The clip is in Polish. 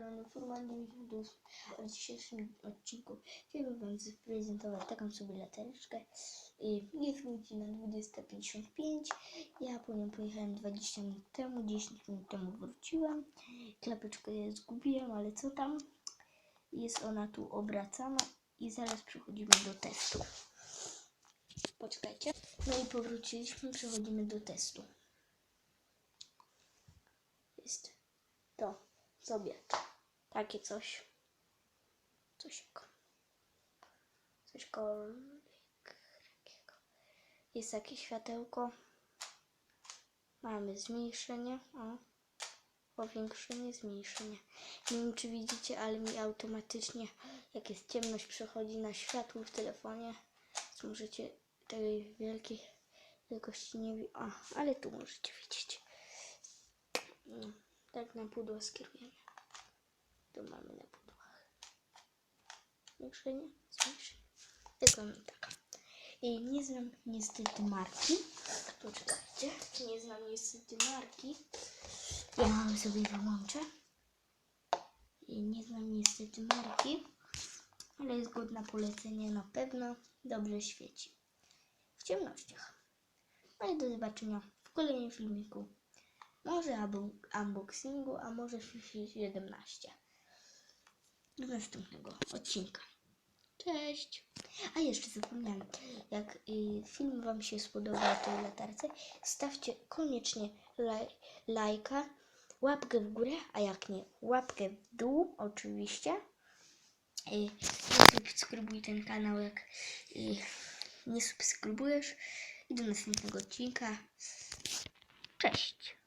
98. A w dzisiejszym odcinku chciałbym Wam zaprezentować taką sobie latareczkę. Y, Jest godzina 20.55. Ja po nią pojechałem 20 minut temu, 10 minut temu wróciłem. Klapeczkę zgubiłem, ale co tam? Jest ona tu obracana i zaraz przechodzimy do testu. Poczekajcie. No i powróciliśmy, przechodzimy do testu. Jest to sobie takie coś. Coś. Coś koło. Jest takie światełko. Mamy zmniejszenie. O. Powiększenie, zmniejszenie. Nie wiem czy widzicie, ale mi automatycznie jak jest ciemność przechodzi na światło w telefonie. Więc możecie tej wielkiej wielkości nie wi- O, ale tu możecie widzieć. No, tak na pudło skierujemy. Tu mamy na pudłach. Zwiększenie, zmniejszenie. Wygląda tak. I nie znam niestety marki. Poczekajcie. Nie znam niestety marki. Ja sobie wyłączę. I nie znam niestety marki. Ale jest godna polecenia na pewno. Dobrze świeci. W ciemnościach. No i do zobaczenia w kolejnym filmiku. Może unboxingu, a może w FIFA 17. Do następnego odcinka. Cześć! A jeszcze zapomniałem, jak y, film Wam się spodobał tej latarce, stawcie koniecznie laj, lajka, łapkę w górę, a jak nie, łapkę w dół oczywiście. I subskrybuj ten kanał, jak y, nie subskrybujesz. I do następnego odcinka. Cześć!